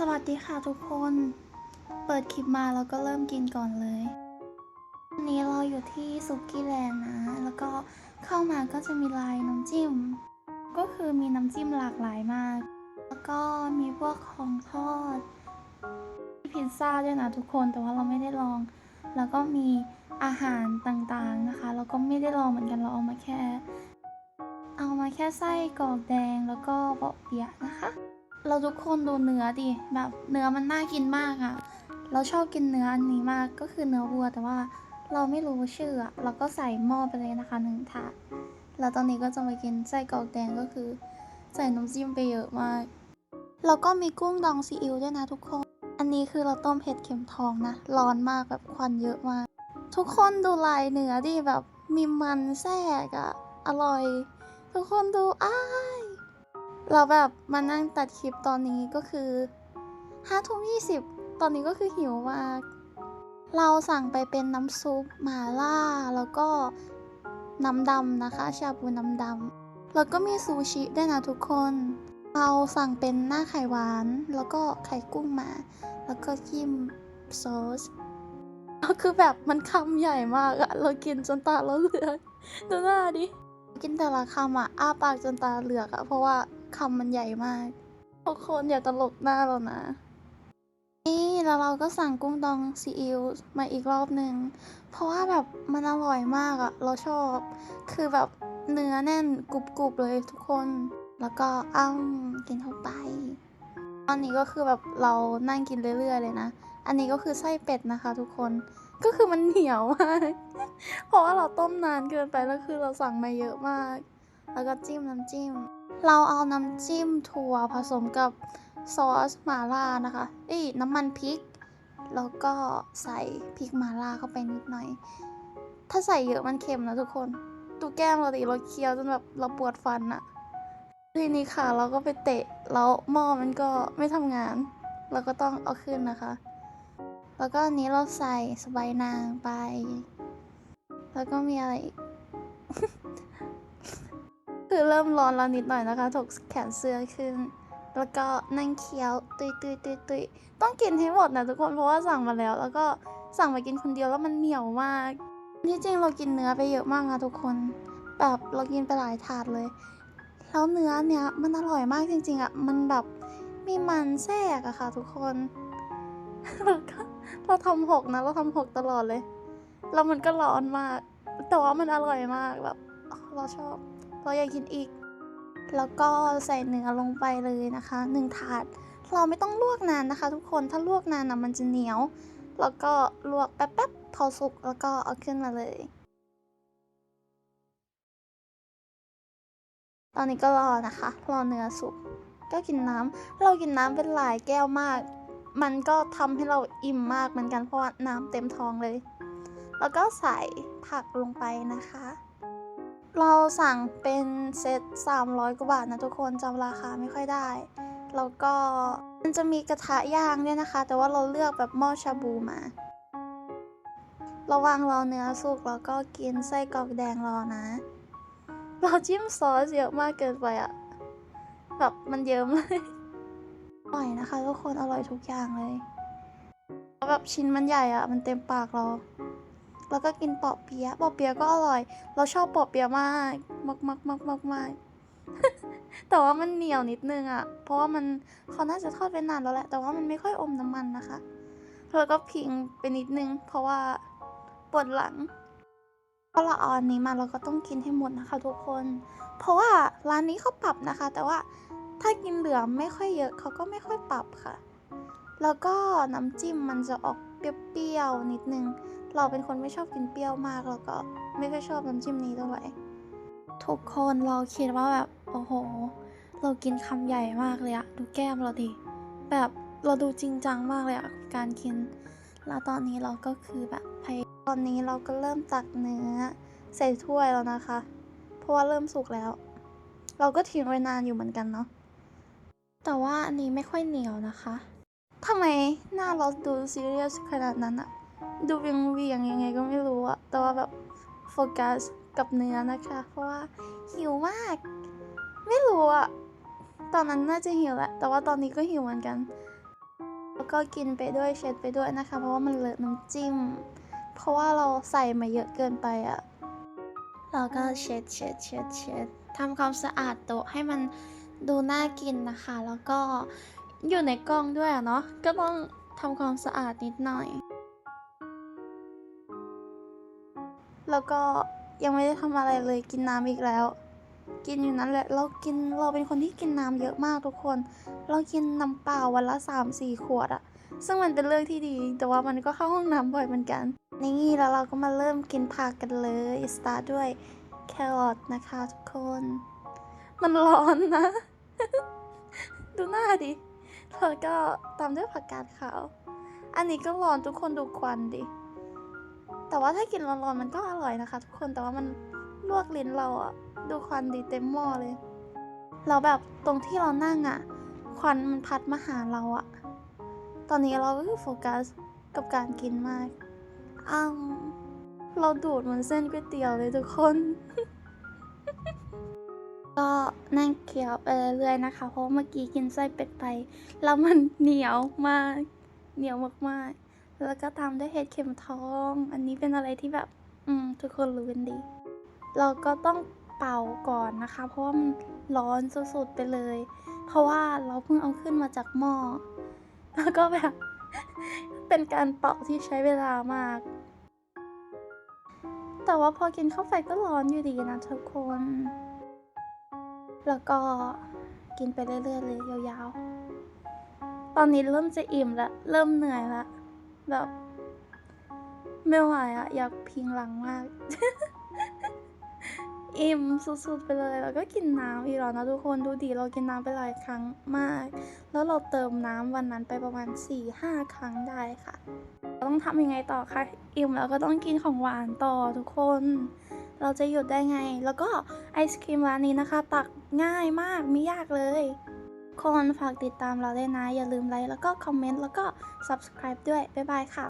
สวัสดีค่ะทุกคน เปิดคลิปมาแล้วก็เริ่มกินก่อนเลยวันนี้เราอยู่ที่ซุกี้แลนด์นะ แล้วก็เข้ามาก็จะมีลายน้ำจิ้ม ก็คือมีน้ำจิ้มหลากหลายมาก แล้วก็มีพวกของทอดมีพิซซ่าด้วยนะทุกคน แต่ว่าเราไม่ได้ลอง แล้วก็มีอาหารต่างๆนะคะเราก็ไม่ได้ลองเหมือนกัน เราเอามาแค่ เอามาแค่ไส้กรอกแดงแล้วก็เบาะเปียะนะคะ เราทุกคนดูเนื้อดิแบบเนื้อมันน่ากินมากอะเราชอบกินเนื้ออันนี้มากก็คือเนื้อวัวแต่ว่าเราไม่รู้ชื่ออะเราก็ใส่หม้อไปเลยนะคะหนึ่งถาดแล้วตอนนี้ก็จะมากินไส้กรอกแดงก็คือ ใส่น้ำจิ้มไปเยอะมากแล้วก็มีกุ้งดองซีอิ๊วด้วยนะทุกคน อันนี้คือเราต้มเผ็ดเข็มทองนะ ร้อนมากแบบควันเยอะมาก ทุกคนดูลายเนื้อดิแบบมีมันแทรกอะอร่อย ทุกคนดูอ้าย เราแบบมานั่งตัดคลิปตอนนี้ก็คือห้าทุ่มยี่สิบตอนนี้ก็คือหิวมาก เราสั่งไปเป็นน้ำซุปหม่าล่า แล้วก็น้ำดำนะคะ ชาบูน้ำดำแล้วก็มีซูชิด้วยนะทุกคน เราสั่งเป็นหน้าไข่หวาน แล้วก็ไข่กุ้งมา แล้วก็จิ้มซอสก็คือแบบมันคำใหญ่มากอะเรากินจนตาเราเหลือกดูหน้าดิ กินแต่ละคำอะอ้าปากจนตาเหลือกอะเพราะว่า คำมันใหญ่มากทุกคนอย่าตลกหน้าเรานะ นี่แล้วเราก็สั่งกุ้งดองซีอิ๊วมาอีกรอบหนึ่ง เพราะว่าแบบมันอร่อยมากอะเราชอบ คือแบบเนื้อแน่นกรุบๆเลยทุกคน แล้วก็อ้ำกินเข้าไป ตอนนี้ก็คือแบบเรานั่งกินเรื่อยๆเลยนะ อันนี้ก็คือไส้เป็ดนะคะ ทุกคน ก็คือมันเหนียวมาก เพราะว่าเราต้มนานเกินไปแล้วคือเราสั่งมาเยอะมาก แล้วก็จิ้มน้ำจิ้ม เราเอาน้ำจิ้มถั่วผสมกับซอสหม่าล่านะคะเอ้ยน้ำมันพริก แล้วก็ใส่พริกหม่าล่าเข้าไปนิดหน่อย ถ้าใส่เยอะมันเค็มนะทุกคนดูแก้มเราดิเราเคี้ยวจนแบบเราปวดฟันอะทีนี้ค่ะเราก็ไปเตะแล้วหม้อมันก็ไม่ทำงาน เราก็ต้องเอาขึ้นนะคะ แล้วก็อันนี้เราใส่สไปนางไป แล้วก็มีอะไรอีก คือเริ่มร้อนแล้วนิดหน่อยนะคะถกแขนเสื้อขึ้น แล้วก็นั่งเคี้ยวตุยตุยตุยตุยต้องกินให้หมดนะทุกคนเพราะว่าสั่งมาแล้ว แล้วก็สั่งมากินคนเดียวแล้วมันเหนียวมาก ที่จริงเรากินเนื้อไปเยอะมากนะทุกคน แบบเรากินไปหลายถาดเลย แล้วเนื้อเนี้ยมันอร่อยมากจริง ๆอะ่ะมันแบบมีมันแทรกอะค่ะ ทุกคนแล้วก็เราทำหกนะเราทำหกตลอดเลย แล้วมันก็ร้อนมาก แต่ว่ามันอร่อยมากแบบเราชอบ เราอยากกินอีก แล้วก็ใส่เนื้อลงไปเลยนะคะหนึ่งถาด เราไม่ต้องลวกนานนะคะ ทุกคน ถ้าลวกนานนะมันจะเหนียว แล้วก็ลวกแป๊บๆพอสุกแล้วก็เอาขึ้นมาเลย ตอนนี้ก็รอนะคะ รอเนื้อสุก ก็กินน้ำ เรากินน้ำเป็นหลายแก้วมาก มันก็ทำให้เราอิ่มมากเหมือนกันเพราะว่าน้ำเต็มท้องเลย แล้วก็ใส่ผักลงไปนะคะ เราสั่งเป็นเซต300 กว่าบาทนะทุกคนจำราคาไม่ค่อยได้ แล้วก็มันจะมีกระทะย่างด้วยนะคะ แต่ว่าเราเลือกแบบหม้อชาบูมา ระว่างรอเนื้อสุกแล้วก็กินไส้กรอกแดงรอนะ เราจิ้มซอสเยอะมากเกินไปอะแบบมันเยิ้มเลยอร่อยนะคะทุกคนอร่อยทุกอย่างเลย แบบชิ้นมันใหญ่อะมันเต็มปากเรา แล้วก็กินปอเปียะปอเปียะก็อร่อย เราชอบปอเปียะมากมากมากมากมากมากแต่ว่ามันเหนียวนิดนึงอะเพราะว่ามันเขาน่าจะทอดไปนานแล้วแหละ แต่ว่ามันไม่ค่อยอมน้ำมันนะคะแล้วก็พิงไปนิดนึง เพราะว่าปวดหลังพอเราเอาอันนี้มาเราก็ต้องกินให้หมดนะคะทุกคน เพราะว่าร้านนี้เขาปรับนะคะ แต่ว่าถ้ากินเหลือไม่ค่อยเยอะเขาก็ไม่ค่อยปรับค่ะ แล้วก็น้ำจิ้มมันจะออกเปรี้ยวๆนิดนึง เราเป็นคนไม่ชอบกินเปรี้ยวมากแล้วก็ไม่ค่อยชอบน้ำจิ้มนี้เท่าไหร่ทุกคนเราคิดว่าแบบโอ้โห เรากินคำใหญ่มากเลยอะดูแก้มเราดิแบบเราดูจริงจังมากเลยอะการกิน แล้วตอนนี้เราก็คือแบบพยตอนนี้เราก็เริ่มตักเนื้อใส่ถ้วยแล้วนะคะ เพราะว่าเริ่มสุกแล้ว เราก็ทิ้งไว้นานอยู่เหมือนกันเนาะแต่ว่าอันนี้ไม่ค่อยเหนียวนะคะทำไมหน้าเราดูซีเรียสขนาดนั้นอะ ดูเวียงเวียงยังไงก็ไม่รู้อะแต่ว่าแบบโฟกัสกับเนื้อนะคะ เพราะว่าหิวมาก ไม่รู้อะตอนนั้นน่าจะหิวแหละ แต่ว่าตอนนี้ก็หิวเหมือนกัน แล้วก็กินไปด้วยเช็ดไปด้วยนะคะ เพราะว่ามันเลอะน้ำจิ้ม เพราะว่าเราใส่มาเยอะเกินไปอะเราก็เช็ดเช็ดเช็ดเช็ดทำความสะอาดโต๊ะให้มันดูน่ากินนะคะ แล้วก็อยู่ในกล้องด้วยอะเนาะ ก็ต้องทำความสะอาดนิดหน่อย แล้วก็ยังไม่ได้ทำอะไรเลยกินน้ำอีกแล้ว กินอยู่นั้นแหละเรากินเราเป็นคนที่กินน้ำเยอะมากทุกคน เรากินน้ำเปล่าวันละ3 4ขวดอะซึ่งมันเป็นเรื่องที่ดี แต่ว่ามันก็เข้าห้องน้ำบ่อยเหมือนกัน นี่แล้วเราก็มาเริ่มกินผักกันเลยสตาร์ทด้วยแครอทนะคะทุกคน มันร้อนนะ ดูหน้าดิแล้วก็ตามด้วยผักกาดขาว อันนี้ก็ร้อนทุกคนดูควันดิ แต่ว่าถ้ากินร้อนๆมันก็อร่อยนะคะ ทุกคนแต่ว่ามันลวกลิ้นเราอะดูควันดีเต็มหม้อเลย เราแบบตรงที่เรานั่งอะควันมันพัดมาหาเราอะตอนนี้เราก็คือโฟกัสกับการกินมากอ้าวเราดูดเหมือนเส้นก๋วยเตี๋ยวเลยทุกคน ก็นั่งเคี้ยวไปเรื่อยๆนะคะ เพราะว่าเมื่อกี้กินไส้เป็ดไป แล้วมันเหนียวมาก เหนียวมากๆ แล้วก็ตามด้วยเห็ดเข็มทอง อันนี้เป็นอะไรที่แบบ อืม ทุกคนรู้กันดี เราก็ต้องเป่าก่อนนะคะ เพราะว่ามันร้อนสุดๆไปเลย เพราะว่าเราเพิ่งเอาขึ้นมาจากหม้อ แล้วก็แบบ เป็นการเป่าที่ใช้เวลามาก แต่ว่าพอกินเข้าไปก็ร้อนอยู่ดีนะทุกคน แล้วก็กินไปเรื่อยๆเลยยาวๆ ตอนนี้เริ่มจะอิ่มล้วเริ่มเหนื่อยล้ว แบบ ไม่ไหวอะอยากพิงหลังมาก อิ่มสุดๆไปเลย แล้วก็กินน้ำอีกแล้วนะทุกคนดูดีเรากินน้ำไปหลายครั้งมาก แล้วเราเติมน้ำวันนั้นไปประมาณ 4-5 ครั้งได้ค่ะเราต้องทำยังไงต่อคะอิ่มแล้วก็ต้องกินของหวานต่อทุกคน เราจะหยุดได้ไง แล้วก็ไอศครีมร้านนี้นะคะ ตักง่ายมากไม่ยากเลย คนฝากติดตามเราด้วยนะ อย่าลืมไลค์แล้วก็คอมเมนต์แล้วก็ subscribe ด้วย บ๊ายบายค่ะ